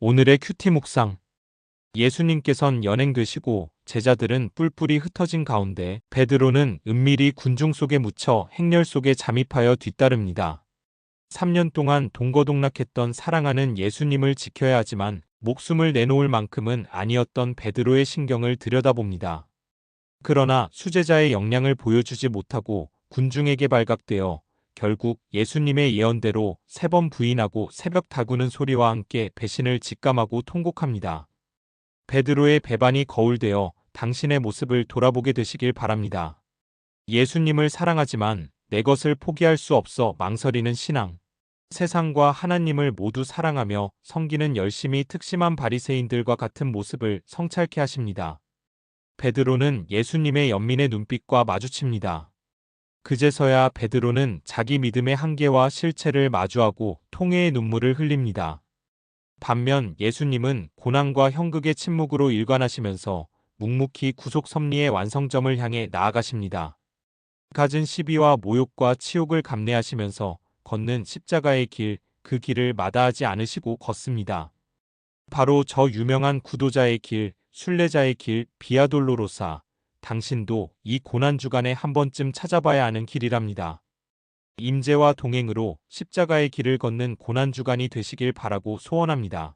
오늘의 큐티 묵상. 예수님께선 연행되시고 제자들은 뿔뿔이 흩어진 가운데 베드로는 은밀히 군중 속에 묻혀 행렬 속에 잠입하여 뒤따릅니다. 3년 동안 동거동락했던 사랑하는 예수님을 지켜야 하지만 목숨을 내놓을 만큼은 아니었던 베드로의 신경을 들여다봅니다. 그러나 수제자의 역량을 보여주지 못하고 군중에게 발각되어 결국 예수님의 예언대로 세 번 부인하고 새벽 다구는 소리와 함께 배신을 직감하고 통곡합니다. 베드로의 배반이 거울되어 당신의 모습을 돌아보게 되시길 바랍니다. 예수님을 사랑하지만 내 것을 포기할 수 없어 망설이는 신앙. 세상과 하나님을 모두 사랑하며 섬기는 열심히 특심한 바리새인들과 같은 모습을 성찰케 하십니다. 베드로는 예수님의 연민의 눈빛과 마주칩니다. 그제서야 베드로는 자기 믿음의 한계와 실체를 마주하고 통회의 눈물을 흘립니다. 반면 예수님은 고난과 형극의 침묵으로 일관하시면서 묵묵히 구속 섭리의 완성점을 향해 나아가십니다. 갖은 시비와 모욕과 치욕을 감내하시면서 걷는 십자가의 길, 그 길을 마다하지 않으시고 걷습니다. 바로 저 유명한 구도자의 길, 순례자의 길, 비아돌로로사. 당신도 이 고난 주간에 한 번쯤 찾아봐야 하는 길이랍니다. 임재와 동행으로 십자가의 길을 걷는 고난 주간이 되시길 바라고 소원합니다.